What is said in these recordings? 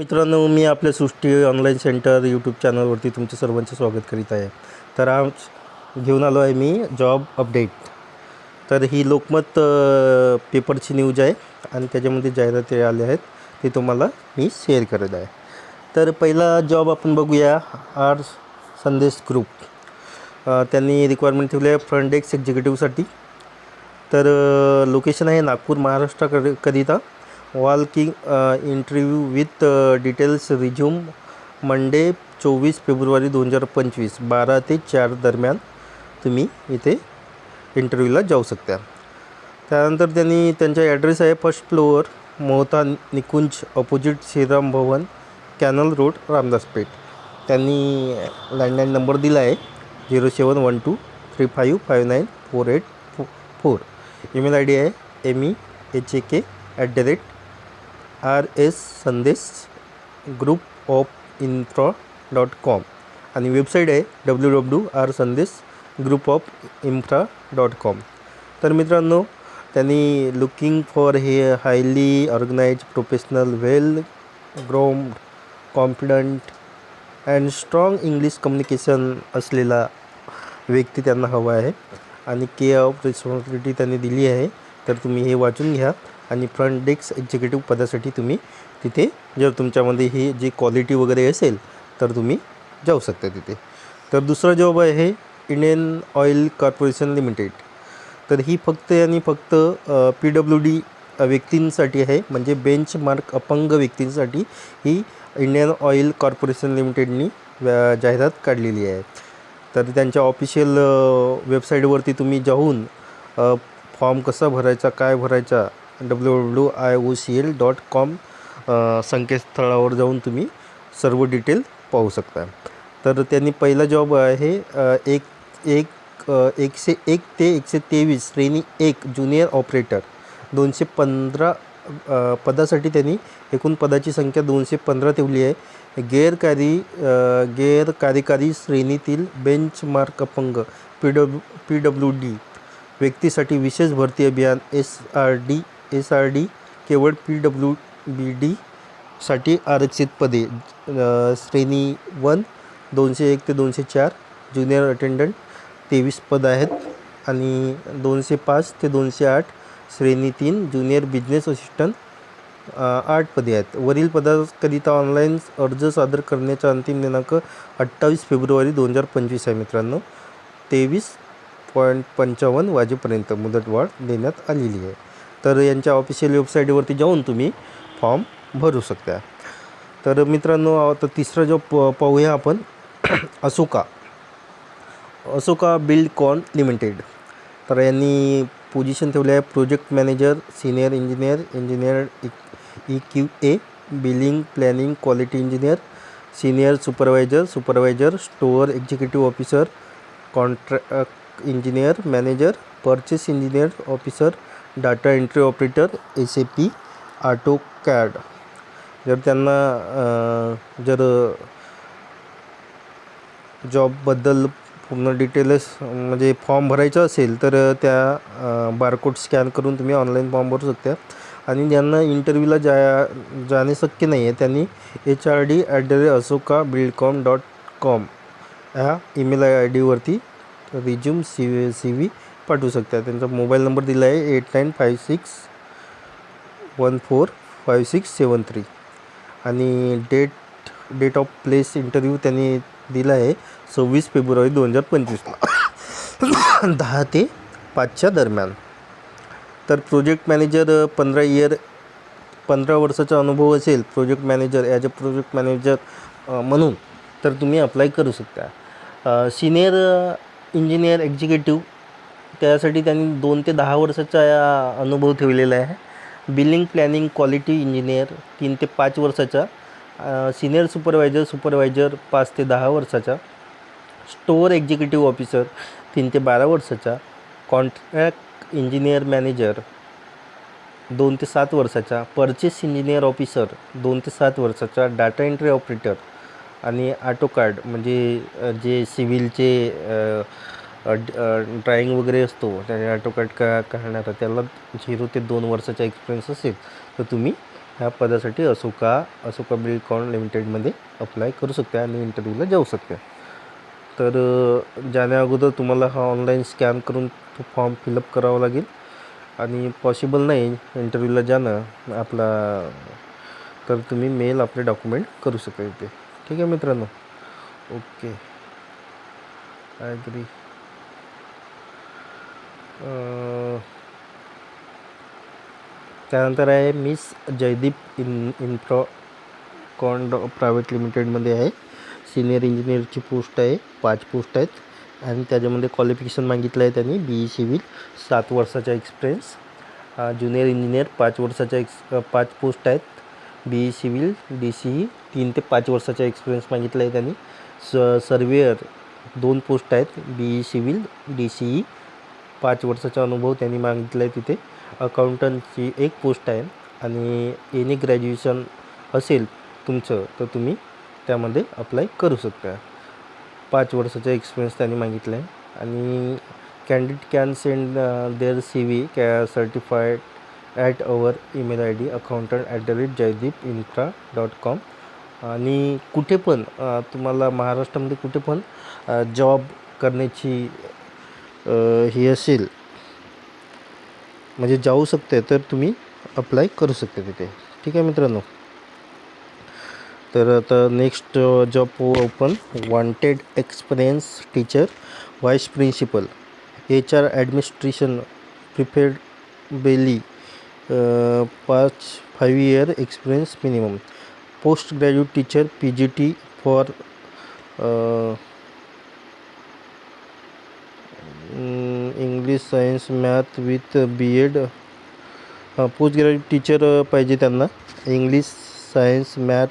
मित्रांनो मी आपल्या सृष्टी online centre YouTube चॅनलवरती तुमच्या सर्वांचे स्वागत करीत आहे. तर आज घेऊन आलो आहे मी जॉब अपडेट तर ही लोकमत पेपरची न्यूज आहे आणि त्याच्यामध्ये जाहिराती आल्या आहेत ते तुम्हाला मी शेअर करत आहे. तर पहिला जॉब आपण बघूया आर संदेश ग्रुप त्यांनी रिक्वायरमेंट ठेवली आहे फ्रंट डेस्क एक्झिक्युटिव्हसाठी तर लोकेशन आहे नागपूर महाराष्ट्राकडे करिता walking interview with details resume Monday चोवीस फेब्रुवारी दोन हजार पंचवीस. बारा ते चार दरम्यान तुम्ही इथे इंटरव्ह्यूला जाऊ शकता. त्यानंतर त्यांनी त्यांचा ॲड्रेस आहे first floor Mohta Nikunj opposite Shriram Bhavan canal road Ramdaspeth त्यांनी लँडलाईन नंबर दिला आहे zero seven one two three five five nine four eight four four email I D आहे M E H A K at the rate R S Sandesh group of infra dot com आणि website आहे W W R Sandesh group of infra dot com. तर मित्रांनो त्यांनी looking for हे highly organise professional well groomed confident and strong English communication असलेला व्यक्ती त्यांना हवा आहे. आणि के ऑफ रिस्पॉन्सिबिलिटी त्यांनी दिली आहे. तर तुम्ही हे वाचून घ्या आणि फ्रंट डेस्क एक्झिक्युटिव्ह पदासाठी तुम्ही तिथे जर तुमच्यामध्ये ही जी क्वालिटी वगैरे असेल तर तुम्ही जाऊ शकता तिथे. तर दुसरा जॉब आहे इंडियन ऑइल कॉर्पोरेशन लिमिटेड तर ही फक्त आणि फक्त पी डब्ल्यू डी व्यक्तींसाठी आहे. म्हणजे बेंचमार्क अपंग व्यक्तींसाठी ही इंडियन ऑइल कॉर्पोरेशन लिमिटेडनी व्या- जाहिरात काढलेली आहे. तर त्यांच्या ऑफिशियल वेबसाईटवरती तुम्ही जाऊन फॉर्म कसा भरायचा काय भरायचा W W I O C L dot com संकेतस्थळावर जाऊन तुम्ही सर्व डिटेल पाहू शकता. तर त्यांनी पहिला जॉब आहे एक एक एकशे एक ते एकशे तेवीस श्रेणी एक ज्युनियर ऑपरेटर दोनशे पंधरा पदासाठी त्यांनी एकूण पदाची संख्या दोनशे पंधरा ठेवली आहे. गैरकारी गैरकार्यकारी श्रेणीतील बेंचमार्क अपंग P W P W D व्यक्तीसाठी विशेष भरती अभियान S R D S R D केवळ पी डब्ल्यू बी डी साठी आरक्षित पदे. श्रेणी वन दोनशे एक ते दोनशे चार ज्युनियर अटेंडंट तेवीस पद आहेत. आणि दोनशे पाच ते दोनशे आठ श्रेणी तीन ज्युनियर बिझनेस असिस्टंट आठ पदे आहेत. वरील पदाकरिता ऑनलाईन अर्ज सादर करण्याचा अंतिम दिनांक अठ्ठावीस फेब्रुवारी दोन हजार पंचवीस आहे मित्रांनो. तेवीस पॉईंट पंचावन्न वाजेपर्यंत मुदतवाढ देण्यात आलेली आहे. तर यांच्या ऑफिशियल वेबसाईटवरती जाऊन तुम्ही फॉर्म भरू शकता. तर मित्रांनो आता तिसरा जो प- पाहूया आपण अशोका. अशोका बिल्डकॉन लिमिटेड. तर यांनी पोझिशन ठेवले आहे project manager senior engineer engineer E Q A billing planning quality engineer senior supervisor supervisor store executive officer contract engineer manager purchase engineer officer data entry operator S A P AutoCAD जर त्यांना जर जॉबबद्दल पूर्ण details म्हणजे form भरायचा असेल तर त्या barcode scan करून तुम्ही ऑनलाईन फॉर्म भरू शकता. आणि ज्यांना इंटरव्ह्यूला जा जाणे शक्य नाही आहे त्यांनी H R D at the rate Ashoka Buildcon dot com ह्या ईमेल आय डीवरती रिज्यूम सी सी व्ही पाठवू शकता. त्यांचा मोबाईल नंबर दिला आहे eight nine five six one four five six seven three. आणि date date of place interview त्यांनी दिला आहे सव्वीस फेब्रुवारी दोन हजार पंचवीसला. दहा ते पाचच्या दरम्यान. तर प्रोजेक्ट मॅनेजर पंधरा इयर पंधरा वर्षाचा अनुभव असेल project manager as a project manager म्हणून तर तुम्ही अप्लाय करू शकता. सिनियर इंजिनियर एक्झिक्युटिव्ह त्यासाठी त्यांनी दोन ते दहा वर्षाचा अनुभव ठेवलेला आहे. बिलिंग प्लॅनिंग क्वालिटी इंजिनियर तीन ते पाच वर्षाचा. सिनियर सुपरवायझर सुपरवायझर पाच ते दहा वर्षाचा. स्टोअर एक्झिक्युटिव्ह ऑफिसर तीन ते बारा वर्षाचा. कॉन्ट्रॅक्ट इंजिनियर मॅनेजर दोन ते सात वर्षाचा. परचेस इंजिनियर ऑफिसर दोन ते सात वर्षाचा. डाटा एंट्री ऑपरेटर आणि आटोकार्ड म्हणजे जे सिव्हिलचे ड्राइंग वगैरे असतो त्याने आटोकार्ड का काढणारा त्याला झिरो ते दोन वर्षाचा एक्सपिरियन्स असेल तर तुम्ही ह्या पदासाठी असोका असोका बिल्डकॉन लिमिटेडमध्ये अप्लाय करू शकते आणि इंटरव्ह्यूला जाऊ शकते. तर जाण्या अगोदर तुम्हाला हा ऑनलाईन स्कॅन करून तो फॉर्म फिलअप करावा लागेल आणि पॉसिबल नाही इंटरव्ह्यूला जाणं आपला तर तुम्ही मेल आपले डॉक्युमेंट करू शकता इथे. ठीक आहे मित्रांनो. ओके. ॲग्री त्यानंतर आहे miss Jaydeep in Infracon private लिमिटेडमध्ये आहे. सिनियर इंजिनियरची पोस्ट आहे पाच पोस्ट आहेत. आणि त्याच्यामध्ये क्वालिफिकेशन मागितलं आहे त्यांनी बी ई सिव्हिल सात वर्षाचा एक्सपिरियन्स ज्युनियर इंजिनियर पाच वर्षाचा एक्स पाच पोस्ट आहेत. B E civil D C E तीन ते पाच वर्षाचा एक्सपिरियन्स मागितला आहे त्यांनी. स सर्वेअर दोन पोस्ट आहेत B E civil D C E पाच वर्षाचा अनुभव त्यांनी मागितला आहे तिथे. अकाउंटंटची एक पोस्ट आहे आणि एनी ग्रॅज्युएशन असेल तुमचं तर तुम्ही त्यामध्ये अप्लाय करू शकता. पाच वर्षाचा एक्सपिरियन्स त्यांनी मागितला आहे आणि candidate can send their C V कॅ certified at our email I D accountant at the rate Jaydeep infra dot com आणि कुठे पण तुम्हाला महाराष्ट्रामध्ये कुठे पण जॉब करण्याची ही असेल म्हणजे जाऊ शकते तर तुम्ही अप्लाय करू शकते तिथे. ठीक आहे मित्रांनो? तर आता next job open wanted experience teacher vice principal H R administration preferred Bailey पाच five year experience minimum post graduate teacher P G T for English science math with B Ed post graduate teacher पाहिजे त्यांना. English science math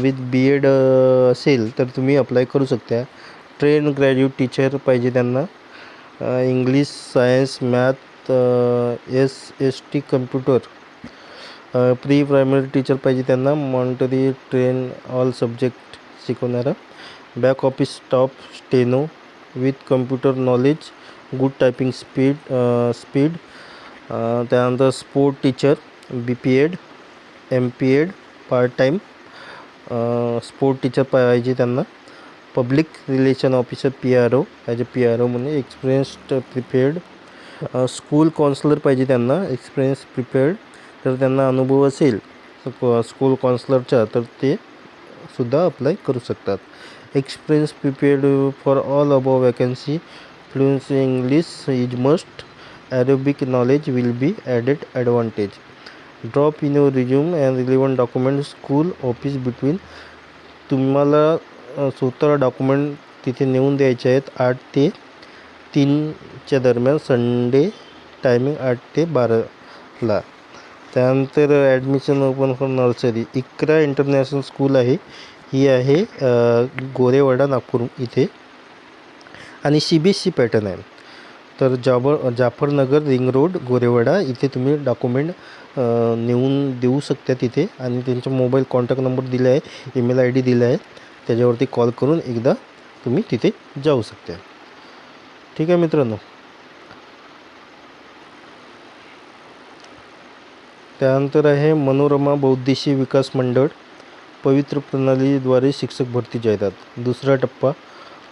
with B Ed असेल तर तुम्ही apply करू शकता. Train graduate teacher पाहिजे त्यांना. English science math S S T computer. Pre primary teacher पाहिजे त्यांना. मॉनिटरी ट्रेन ऑल सब्जेक्ट शिकवणारा. Back office staff steno with computer knowledge good typing speed speed. त्यानंतर sport teacher B P Ed M P Ed part time sport teacher पाहिजे त्यांना. Public relation officer P R O as a P R O म्हणजे experienced prepared school counsellor पाहिजे त्यांना experience prepared तर त्यांना अनुभव असेल स्कूल कॉन्सलरचा तर ते सुद्धा अप्लाय करू शकतात. Experience prepared for all above vacancy fluency English is must Arabic knowledge will be added advantage drop in your resume and relevant document school office between तुम्हाला अ, स्वतः डॉक्युमेंट तिथे नेऊन द्यायचे आहेत आठ ते तीनच्या दरम्यान संडे टायमिंग आठ ते बाराला. त्यानंतर admission open for nursery Iqra international school आहे. ही आहे गोरेवाडा नागपूर इथे. आणि C B S C pattern आहे. तर जाबर जाफरनगर रिंग रोड गोरेवाडा इथे तुम्ही डॉक्युमेंट नेऊन देऊ शकता तिथे. आणि त्यांचा मोबाईल कॉन्टॅक्ट नंबर दिला आहे ईमेल आय डी दिला आहे. त्याच्यावरती कॉल करून एकदा तुम्ही तिथे जाऊ शकता. ठीक आहे मित्रांनो. त्यानंतर आहे मनोरमा बौद्धिशी विकास मंडळ पवित्र प्रणालीद्वारे शिक्षक भरती जाहिरात. दुसरा टप्पा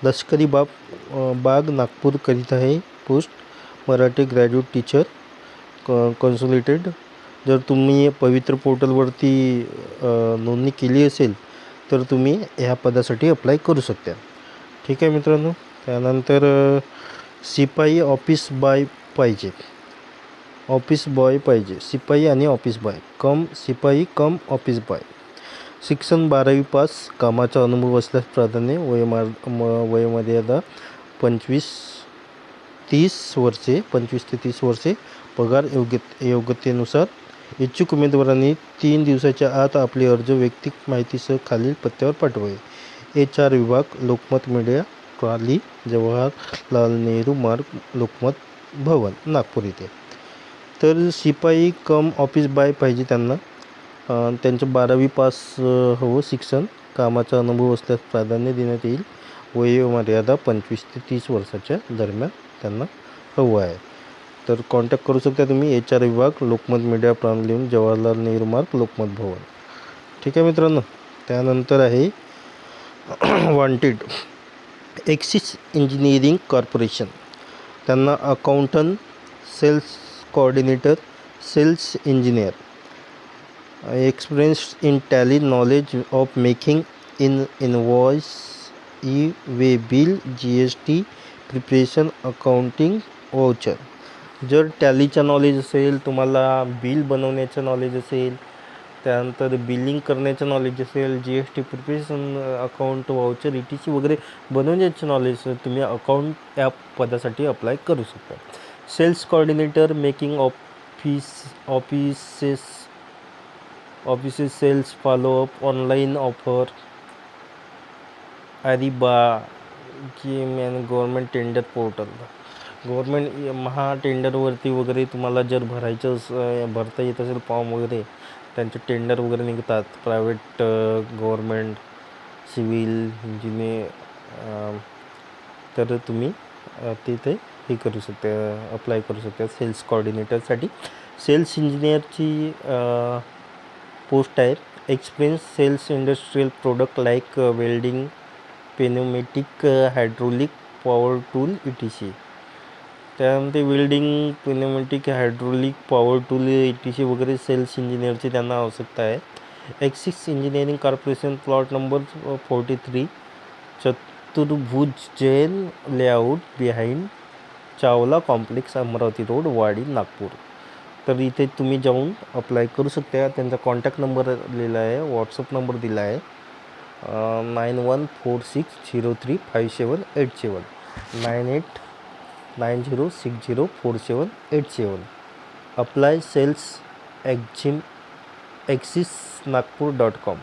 लष्करी बाग बाग नागपूर करीत आहे पोस्ट मराठी ग्रॅज्युएट टीचर क कन्सोलिटेड जर तुम्ही पवित्र पोर्टलवरती नोंदणी केली असेल तर तुम्ही ह्या पदासाठी अप्लाय करू शकता. ठीक आहे मित्रांनो? त्यानंतर शिपाई ऑफिस बाय पाहिजे. ऑफिस बॉय पाहिजे. शिपाई आणि ऑफिस बॉय. कम शिपाई कम ऑफिस बॉय. शिक्षण बारावी पास. कामाचा अनुभव असल्यास प्राधान्य वयमार म वयोमर्यादा पंचवीस तीस वर्षे पंचवीस ते तीस वर्षे पगार योग्य योग्यतेनुसार. इच्छुक उमेदवारांनी तीन दिवसाच्या आत आपले अर्ज वैयक्तिक माहितीसह खालील पत्त्यावर पाठवावे. एच आर विभाग लोकमत मीडिया ट्रॉली जवाहरलाल नेहरू मार्ग लोकमत भवन नागपूर इथे. तर शिपाई कम ऑफिस बाय पाहिजे त्यांना. त्यांचं बारावी पास हवं शिक्षण. कामाचा अनुभव असल्यास प्राधान्य देण्यात येईल. वयोमर्यादा पंचवीस ते तीस वर्षाच्या दरम्यान त्यांना हवं आहे. तर कॉन्टॅक्ट करू शकता तुम्ही एच आर विभाग लोकमत मीडिया प्रांगलीम जवाहरलाल नेहरू मार्ग लोकमत भवन. ठीक आहे मित्रांनो त्यानंतर आहे वॉन्टेड एक्सिस इंजिनिअरिंग कॉर्पोरेशन त्यांना accountant sales coordinator sales engineer experience in Tally knowledge of making in invoice E way bill G S T preparation accounting voucher जर टॅलीचं नॉलेज असेल तुम्हाला बिल बनवण्याचं नॉलेज असेल त्यानंतर बिलिंग करण्याचं नॉलेज असेल G S T preparation account voucher E T C वगैरे बनवण्याचं नॉलेज असेल तुम्ही अकाउंट ॲप पदासाठी अप्लाय करू शकता. Sales coordinator making office offices offices sales follow up online offer Ariba G man government tender portal. Government महा टेंडरवरती वगैरे तुम्हाला जर भरायचं अस- भरता येत असेल फॉर्म वगैरे त्यांचे टेंडर वगैरे निघतात. प्रायव्हेट गव्हर्मेंट सिव्हिल इंजिनियर तर तुम्ही तिथे हे करू शकता अप्लाय करू शकता सेल्स कोऑर्डिनेटरसाठी सेल्स इंजिनियरची पोस्ट आहे. Experience sales industrial product like welding pneumatic hydraulic power tool E T C त्यामध्ये welding pneumatic hydraulic power tool E T C वगैरे सेल्स इंजिनियरची त्यांना आवश्यकता आहे. Axis engineering corporation plot number forty three Chaturbhuj Jain layout behind Chawla complex Amravati road Wadi Nagpur. तर इथे तुम्ही जाऊन अप्लाय करू शकता. त्यांचा कॉन्टॅक्ट नंबर दिलेला आहे व्हॉट्सअप नंबर दिला आहे. Nine one four six zero three five seven eight seven nine eight nine zero six zero four seven eight seven apply sales exim Axis Nagpur dot com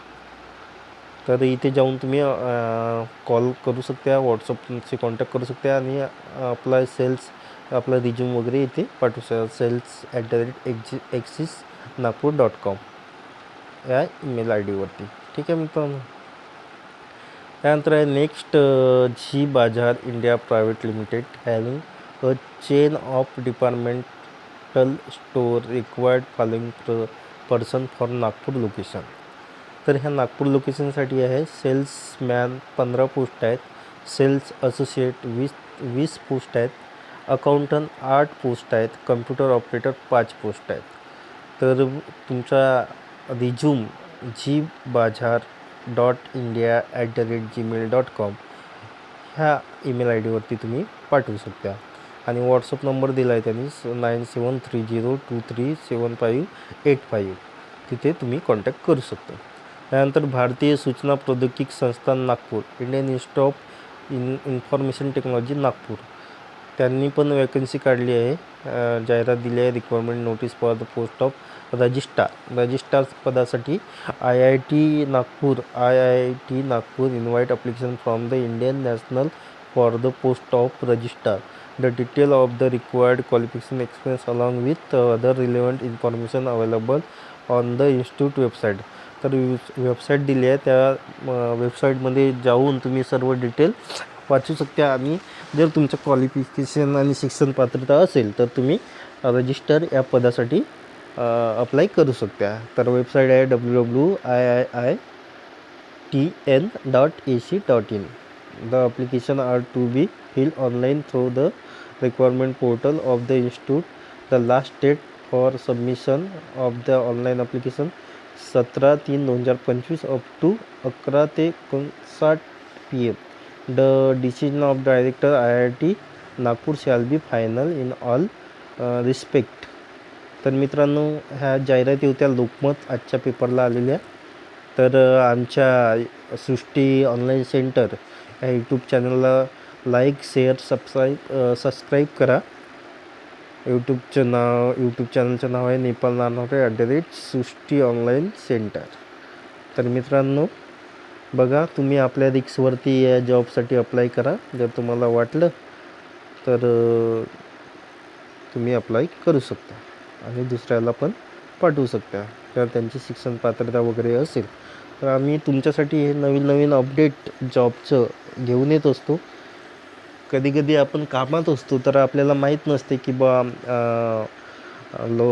तर इथे जाऊन तुम्ही call करू शकता व्हॉट्सअपचे कॉन्टॅक्ट करू शकता आणि अप्लाय सेल्स आपला रिज्यूम वगैरे इथे पाठवू शकता sales at the rate ex Axis Nagpur dot com या ईमेल आय डीवरती ठीक आहे मित्रांनो? त्यानंतर आहे next Zee bazaar India private limited having a chain of departmental store required following person for Nagpur location तर ह्या नागपूर लोकेशनसाठी आहे. सेल्समॅन पंधरा पोस्ट आहेत. सेल्स असोसिएट वीस वीस पोस्ट आहेत. अकाउंटंट आठ पोस्ट आहेत. कम्प्युटर ऑपरेटर पाच पोस्ट आहेत. तर तुमचा resume G bazaar dot India at the rate Gmail dot com ह्या ईमेल आय डीवरती तुम्ही पाठवू शकता. आणि व्हॉट्सअप नंबर दिला आहे त्यांनी nine seven three zero two three seven five eight five. तिथे तुम्ही कॉन्टॅक्ट करू शकता. त्यानंतर भारतीय सूचना प्रौद्योगिक संस्थान Nagpur Indian institute of in information technology Nagpur. त्यांनी पण वॅकन्सी काढली आहे. जाहिरात दिली आहे requirement notice for the post of registrar registrar पदासाठी I I T Nagpur I I T Nagpur invite application from the Indian national for the post of registrar the detail of the required qualification experience along with other relevant information available on the institute website तर website दिली आहे. त्या वेबसाईटमध्ये जाऊन तुम्ही सर्व detail वाचू शकता. आणि जर तुमचं क्वालिफिकेशन आणि शिक्षण पात्रता असेल तर तुम्ही रजिस्टर या पदासाठी अप्लाय करू शकता. तर वेबसाईट आहे W W I I I T N dot A C dot in the application are to be fill online through the requirement portal of the institute the last date for submission of the online application सतरा तीन दोन हजार पंचवीस up to अकरा ते एकोणसाठ P M the decision of director I I T Nagpur shall be final in all respect तर मित्रांनो ह्या जाहिराती होत्या लोकमत आजच्या पेपरला आलेल्या. तर uh, आमच्या सृष्टी ऑनलाईन सेंटर या यूट्यूब चॅनलला लाईक शेअर सबस्क्राईब सबस्क्राईब करा. यूट्यूबचं नाव यूट्यूब चॅनलचं नाव आहे Nepal Nanaware at the rate Srushti online centre तर मित्रांनो बघा तुम्ही आपल्या रिक्सवरती या जॉबसाठी अप्लाय करा. जर तुम्हाला वाटलं तर तुम्ही अप्लाय करू शकता आणि दुसऱ्याला पण पाठवू शकता. जर त्यांची शिक्षण पात्रता वगैरे असेल. तर आम्ही तुमच्यासाठी हे नवीन नवीन अपडेट जॉबचं घेऊन येत असतो. कधी कधी आपण कामात असतो तर आपल्याला माहीत नसते की बा लो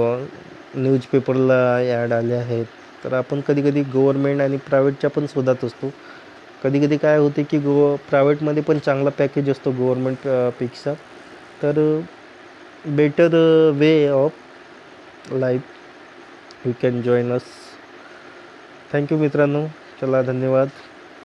न्यूजपेपरला ॲड आले आहेत. तर आपण कधी कधी गव्हर्मेंट आणि प्रायव्हेटच्या पण शोधात असतो. कधी कधी काय होते की गो प्रायव्हेटमध्ये पण चांगला पॅकेज असतो गव्हर्मेंटपेक्षा. तर better way of life you can join us. Thank you मित्रांनो. चला धन्यवाद.